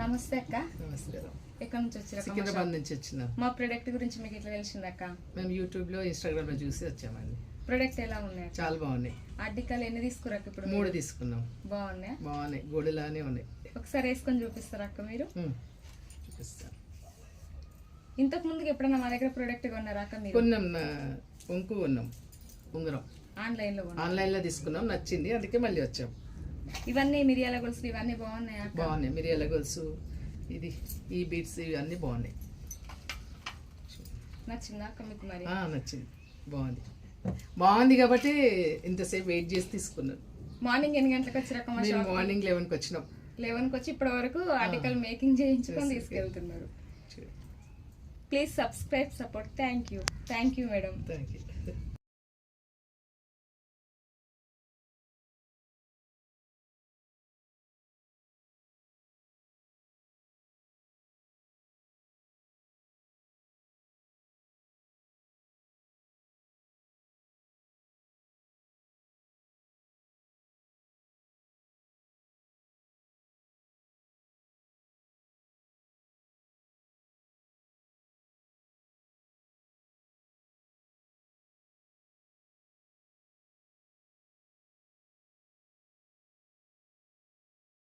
నమస్తే అక్క. నమస్తే. ఎక్కడి నుంచి వచ్చారు సికింద్రాబాద్ నుంచి వచ్చినాం. మా ప్రొడక్ట్ గురించి మీకు ఎట్లా తెలిసింది అక్క? మేము యూట్యూబ్లో ఇన్స్టాగ్రామ్లో చూసి వచ్చామండి. ప్రొడక్ట్ ఎలా ఉన్నాయి? చాలా బాగున్నాయి. ఆర్టికల్ ఎన్ని తీసుకురాక ఇప్పుడు? మూడు తీసుకున్నాం. బాగున్నాయా? బాగున్నాయి. గోడలానే ఉన్నాయి. ఒకసారి వేసుకొని చూపిస్తారా అక్క మీరు? చూపిస్తాను ఇంతకు ముందుకు ఎప్పుడైనా మా దగ్గర ప్రొడక్ట్ కొన్నారా అక్క మీరు? కొన్నాం వంకు కొన్నాం. ఉంగరం. ఆన్లైన్లో కొన్నారు? ఆన్లైన్లో తీసుకున్నాం నచ్చింది. అందుకే మళ్ళీ వచ్చాం. ఇవన్నీ మిరియాల గొలుసులు ఇవన్నీ బాగున్నాయా బాగున్నాయి. మిరియాల గొలుసు ఇది ఈ బీట్స్ ఇవి అన్నీ బాగున్నాయి. నచ్చిందా అక్క మీకు మరి? నచ్చింది. బాగుంది. బాగుంది కాబట్టి ఇంతసేపు వెయిట్ చేసి తీసుకున్నాను. మార్నింగ్ ఎన్ని గంటలకు షాప్ మార్నింగ్ లెవెన్కి వచ్చినాం. లెవెన్కి వచ్చి ఇప్పటి వరకు ఆర్టికల్ మేకింగ్ చేయించుకొని తీసుకెళ్తున్నారు. Please subscribe support thank you thank you madam thank you